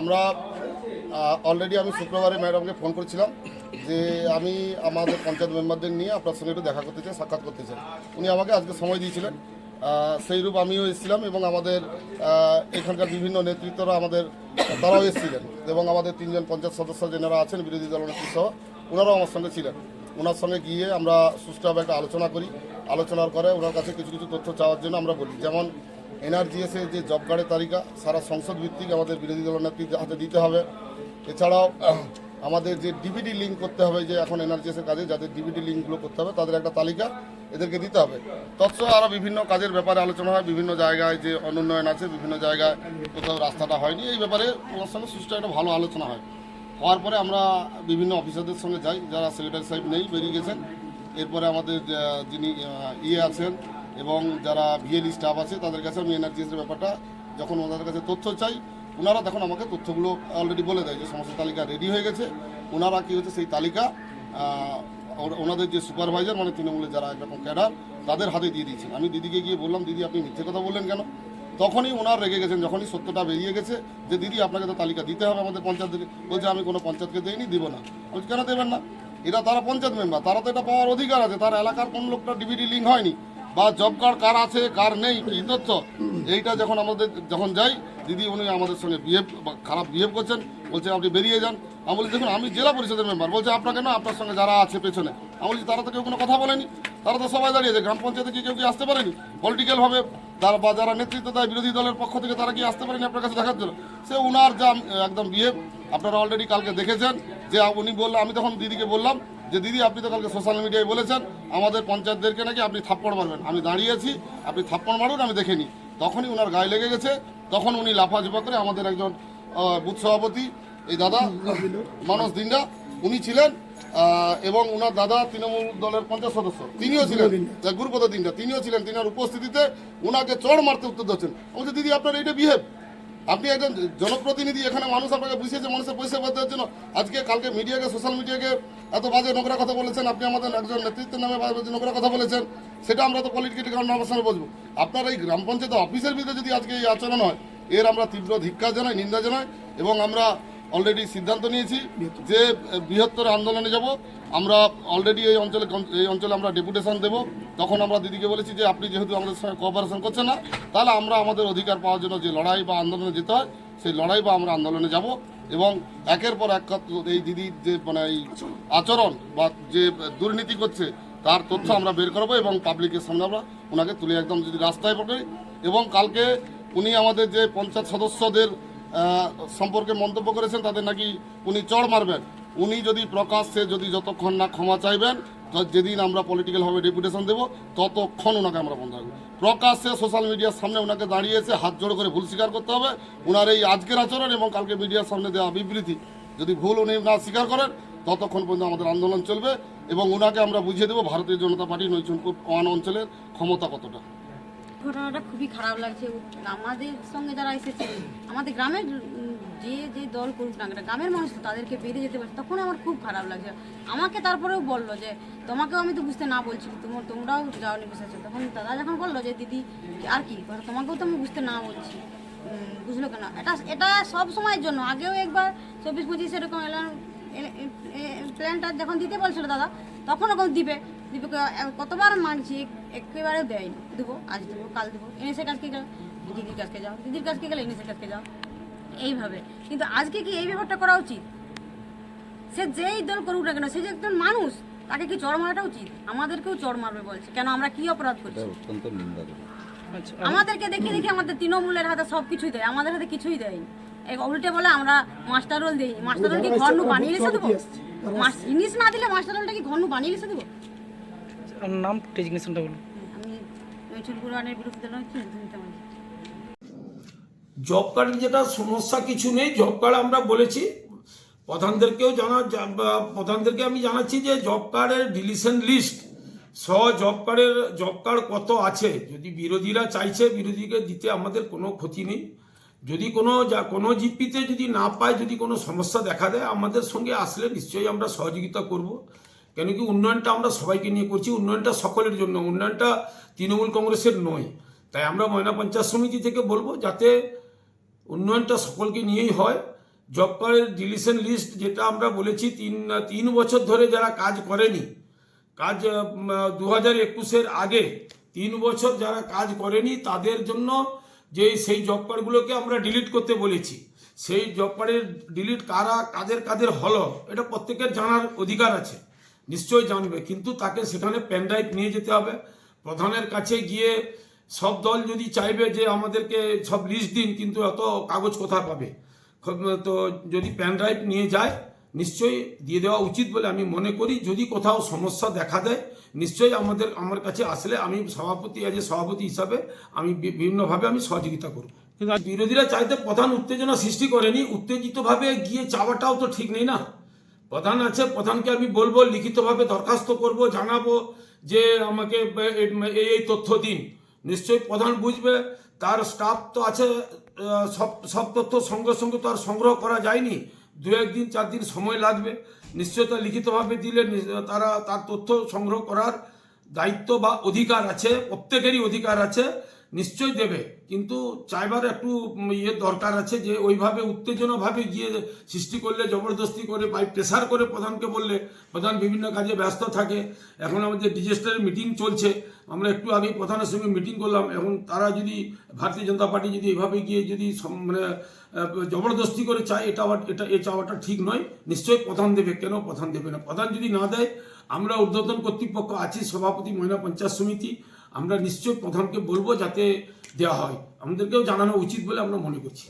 আমরা অলরেডি আমি শুক্রবারে ম্যাডামকে ফোন করেছিলাম যে আমি আমাদের পঞ্চায়েত মেম্বারদের নিয়ে আপনার সঙ্গে একটু দেখা করতে চাই, সাক্ষাৎ করতে চাই। উনি আমাকে আজকে সময় দিয়েছিলেন। সেই রূপ আমিও এসেছিলাম এবং আমাদের এখানকার বিভিন্ন নেতৃত্বরা আমাদের, তারাও এসেছিলেন এবং আমাদের তিনজন পঞ্চায়েত সদস্য যেনারা আছেন, বিরোধী দলনেত্রী সহ ওনারাও আমার সঙ্গে ছিলেন। ওনার সঙ্গে গিয়ে আমরা সুষ্ঠুভাবে একটা আলোচনা করি। আলোচনার পরে ওনার কাছে কিছু কিছু তথ্য চাওয়ার জন্য আমরা বলি। যেমন এনআরজিএসের যে জব কার্ডের তালিকা, সারা সংসদ ভিত্তিক আমাদের বিরোধী দলনেত্রীর হাতে দিতে হবে। এছাড়াও, আমাদের যে ডিবিডি লিঙ্ক করতে হবে, যে এখন এনআরজিএসের কাজে, যাদের ডিবিডি লিঙ্কগুলো করতে হবে, তাদের একটা তালিকা এদেরকে দিতে হবে। তৎসহ আরও বিভিন্ন কাজের ব্যাপারে আলোচনা হয়, বিভিন্ন জায়গায় যে অনুন্নয়ন আছে, বিভিন্ন জায়গায় কোথাও রাস্তাটা হয়নি, এই ব্যাপারে ওনার সঙ্গে সুষ্ঠু একটা ভালো আলোচনা হয়। হওয়ার পরে আমরা বিভিন্ন অফিসারদের সঙ্গে যাই, যারা সেক্রেটারি সাহেব নেই, বেরিয়ে গেছেন। এরপরে আমাদের যিনি ইয়ে আছেন এবং যারা ভিএলই স্টাফ আছে তাদের কাছে আমি এনআরজিএসের ব্যাপারটা যখন ওনাদের কাছে তথ্য চাই ওনারা তখন আমাকে তথ্যগুলো অলরেডি বলে দেয় যে সমস্ত তালিকা রেডি হয়ে গেছে। ওনারা কী হচ্ছে সেই তালিকা ওনাদের যে সুপারভাইজার মানে তৃণমূলের যারা একরকম ক্যাডার তাদের হাতে দিয়ে দিয়েছেন আমি দিদিকে গিয়ে বললাম দিদি আপনি মিথ্যে কথা বললেন কেন? তখনই ওনার রেগে গেছেন যখনই সত্যটা বেরিয়ে গেছে যে দিদি আপনাকে তো তালিকা দিতে হবে আমাদের পঞ্চায়েতকে বলছে আমি কোনো পঞ্চায়েতকে দেইনি দিব না। বলছি, কেন দেবেন না? এরা তারা পঞ্চায়েত মেম্বার তারা তো এটা পাওয়ার অধিকার আছে তার এলাকার কোন লোকটা ডিবিডি লিঙ্ক হয়নি। বা জব কার্ড কার আছে, কার নেই, কি তথ্য? এইটা যখন আমাদের, যখন যাই, দিদি উনি আমাদের সঙ্গে বিহেভ খারাপ বিহেভ করছেন, বলছে আপনি বেরিয়ে যান। আমি বলি, দেখুন, আমি জেলা পরিষদের মেম্বার বলছে, আপনাকে না, আপনার সঙ্গে যারা আছে পেছনে। আমি বলছি তারা তো কেউ কোনো কথা বলেনি। তারা তো সবাই দাঁড়িয়েছে গ্রাম পঞ্চায়েতে কি কেউ কি আসতে পারেনি? পলিটিক্যালভাবে তারা, বা যারা নেতৃত্ব দেয় বিরোধী দলের পক্ষ থেকে তারা কি আসতে পারেনি আপনার কাছে দেখার জন্য? সে উনার যা, একদম বিহেভ আপনারা অলরেডি কালকে দেখেছেন। যে উনি বললেন আমি তখন দিদিকে বললাম যে দিদি আপনি তো কালকে সোশ্যাল মিডিয়ায় বলেছেন আমাদের পঞ্চায়েতদেরকে নাকি আপনি থাপ্পড় মারবেন। আমি দাঁড়িয়েছি আপনি থাপ্পড় মারুন আমি দেখে নিই। তখনই ওনার গায়ে লেগে গেছে তখন উনি লাফাঝুপা করে আমাদের একজন বুথ সভাপতি এই দাদা মানস দিন্ডা উনি ছিলেন এবং ওনার দাদা তৃণমূল দলের পঞ্চায়েত সদস্য তিনিও ছিলেন গুরুপদ দিনটা তিনিও ছিলেন তিনার উপস্থিতিতে ওনাকে চড় মারতে উত্তর দিচ্ছেন আমি বলছি, দিদি আপনার এইটা বিহেভ আপনি একজন জনপ্রতিনিধি, এখানে মানুষ আপনাকে বুঝিয়েছে মানুষের পয়সা বাদ দেওয়ার জন্য আজকে, কালকে মিডিয়াকে সোশ্যাল মিডিয়াকে এত বাজে নোংরা কথা বলেছেন। আপনি আমাদের একজন নেতৃত্বের নামে বাজে নোংরা কথা বলেছেন, সেটা আমরা তো পলিটিক্যাল আমার সামনে বলব আপনার এই গ্রাম পঞ্চায়েত অফিসের ভিতরে যদি আজকে এই আচরণ হয়, এর আমরা তীব্র ধিক্ষা জানাই, নিন্দা জানাই এবং আমরা অলরেডি সিদ্ধান্ত নিয়েছি যে বৃহত্তর আন্দোলনে যাব। আমরা অলরেডি এই অঞ্চলে এই অঞ্চলে আমরা ডেপুটেশন দেব। তখন আমরা দিদিকে বলেছি যে আপনি যেহেতু আমাদের সঙ্গে কোঅপারেশন করছেন না তাহলে আমরা আমাদের অধিকার পাওয়ার জন্য যে লড়াই বা আন্দোলনে যেতে হয় সেই লড়াই বা আমরা আন্দোলনে যাব। এবং একের পর এক এই দিদির যে মানে এই আচরণ বা যে দুর্নীতি করছে তার তথ্য আমরা বের করব এবং পাবলিকের সামনে আমরা ওনাকে তুলে একদম যদি রাস্তায় পড়ে এবং কালকে উনি আমাদের যে পঞ্চায়েত সদস্যদের সম্পর্কে মন্তব্য করেছেন, তাদের নাকি উনি চড় মারবেন। উনি যদি প্রকাশ্যে যদি যতক্ষণ না ক্ষমা চাইবেন যেদিন আমরা পলিটিক্যালভাবে ডেপুটেশন দেবো, ততক্ষণ ওনাকে আমরা বন্ধ রাখব। প্রকাশ্যে সোশ্যাল মিডিয়ার সামনে ওনাকে দাঁড়িয়েছে, হাত জোড়ো করে ভুল স্বীকার করতে হবে। ওনার এই আজকের আচরণ এবং কালকে মিডিয়ার সামনে দেওয়া বিবৃতি, যদি ভুল উনি না স্বীকার করেন, ততক্ষণ পর্যন্ত আমাদের আন্দোলন চলবে এবং ওনাকে আমরা বুঝিয়ে দেবো, ভারতীয় জনতা পার্টি নৈচুনপুর ওয়ান অঞ্চলের ক্ষমতা কতটা। ঘটনাটা খুবই খারাপ লাগছে আমাদের সঙ্গে যারা এসেছে, আমাদের গ্রামের যে যে দল করুক না গ্রামের মানুষ তাদেরকে বেরিয়ে যেতে পারছে তখন আমার খুব খারাপ লাগছে। আমাকে তারপরেও বলল যে, তোমাকেও আমি তো বুঝতে না বলছি, তোমার, তোমরাও যাওনি বুঝেছ তখন দাদা যখন বলল যে, দিদি, আর কি? তোমাকেও তো আমি বুঝতে না বলছি। বুঝলো কেন? এটা এটা সব সময়ের জন্য। আগেও একবার চব্বিশ পঁচিশ এরকম এলাম প্ল্যানটা যখন দিতে বলছিল দাদা তখন ওরকম দিবে। দীপকে কতবার মানছি একেবারে দেয়নি। দেবো আজ দেবো কাল দেবো এনএসের কাছকে গেল দিদির কাছকে যাও দিদির কাছকে গেলে এনএসের কাছকে যাও। এইভাবে। কিন্তু আজকে কি এই ব্যাপারটা করা উচিত? সে যেই দল করুক না কেন সে যে একজন মানুষ তাকে কি চড় মারাটা উচিত? আমাদেরকেও চড় মারবে বলছে। কেন আমরা কি অপরাধ করছি? আচ্ছা আমাদেরকে দেখে দেখে আমাদের তৃণমূলের হাতে সব কিছুই দেয় আমাদের হাতে কিছুই দেয়নি। এই উল্টে বলে আমরা মাস্টার রোল দিই মাস্টার রোল কি ঘর নু বানিয়ে লিখে দেবো? জিনিস না দিলে মাস্টার রোলটা কি ঘর নু বানিয়ে লিখে দেবো? আপনার নাম ডেজিগনেশনটা বলুন। আমি বিরুদ্ধে নয় মানি জব কার্ডের যেটা সমস্যা কিছু নেই জব কার্ড আমরা বলেছি। প্রধানদেরকেও জানা প্রধানদেরকে আমি জানাচ্ছি যে জব কার্ডের ডিলিশন লিস্ট সহ জব কার্ডের জব কার্ড কত আছে। যদি বিরোধীরা চাইছে বিরোধীকে দিতে আমাদের কোনো ক্ষতি নেই। যদি কোনো যা কোনো জিপিতে যদি না পায় যদি কোনো সমস্যা দেখা দেয় আমাদের সঙ্গে আসলে নিশ্চয়ই আমরা সহযোগিতা করব। কেন কি উন্নয়নটা আমরা সবাইকে নিয়ে করছি, উন্নয়নটা সকলের জন্য, উন্নয়নটা তৃণমূল কংগ্রেসের নয়। তাই আমরা ময়না পঞ্চায়েত সমিতি থেকে বলব যাতে উন্নয়নটা সকলকে নিয়েই হয়। জব কার্ডের ডিলিশন লিস্ট যেটা আমরা বলেছি, তিন তিন বছর ধরে যারা কাজ করেনি, কাজ দু হাজার একুশের আগে তিন বছর যারা কাজ করেনি, তাদের জন্য যে সেই জব কার্ডগুলোকে আমরা ডিলিট করতে বলেছি। সেই জব কার্ডের ডিলিট কারা, কাদের কাদের হলো, এটা প্রত্যেকের জানার অধিকার আছে। নিশ্চয়ই জানবে। কিন্তু তাকে সেখানে পেনড্রাইভ নিয়ে যেতে হবে। প্রধানের কাছে গিয়ে সব দল যদি চাইবে যে আমাদেরকে সব লিস্ট দিন, কিন্তু এত কাগজ কোথা পাবে? তো যদি পেনড্রাইভ নিয়ে যায়, নিশ্চয়ই দিয়ে দেওয়া উচিত বলে আমি মনে করি। যদি কোথাও সমস্যা দেখা দেয়, নিশ্চয়ই আমাদের, আমার কাছে আসলে আমি সভাপতি আজ সভাপতি হিসাবে আমি বিভিন্নভাবে আমি সহযোগিতা করব। কিন্তু বিরোধীরা চাইতে প্রধান উত্তেজনা সৃষ্টি করেনি। উত্তেজিতভাবে গিয়ে চাওয়াটাও তো ঠিক নেই না। প্রধান আছে, প্রধানকে আমি বলব, লিখিতভাবে দরখাস্ত করব, জানাব যে আমাকে এই এই তথ্য দিন। নিশ্চয়ই প্রধান বুঝবে, তার স্টাফ তো আছে সব সব তথ্য সঙ্গে সঙ্গে তো আর সংগ্রহ করা যায়নি। দু একদিন, চার দিন সময় লাগবে। নিশ্চয়ই তা লিখিতভাবে দিলে তারা, তার তথ্য সংগ্রহ করার দায়িত্ব বা অধিকার আছে, প্রত্যেকেরই অধিকার আছে। নিশ্চয়ই দেবে। কিন্তু চাইবার একটু ইয়ে দরকার আছে যে ওইভাবে উত্তেজনাভাবে গিয়ে সৃষ্টি করলে, জবরদস্তি করে বাই প্রেশার করে প্রধানকে বললে, প্রধান বিভিন্ন কাজে ব্যস্ত থাকে। এখন আমাদের ডিজাস্টারের মিটিং চলছে। আমরা একটু আগেই প্রধানের সঙ্গে মিটিং করলাম। এখন তারা যদি, ভারতীয় জনতা পার্টি যদি এইভাবে গিয়ে যদি মানে জবরদস্তি করে চায়, এটা এটা এই চাওয়াটা ঠিক নয়। নিশ্চয়ই প্রধান দেবে। কেন প্রধান দেবে না? প্রধান যদি না দেয়, আমরা ঊর্ধ্বতন কর্তৃপক্ষ আছি, সভাপতি মহিলা পঞ্চায়েত সমিতি। আমরা নিশ্চয়ই প্রধানকে বলব যাতে দেওয়া হয়। আমাদেরকেও জানানো উচিত বলে আমরা মনে করছি।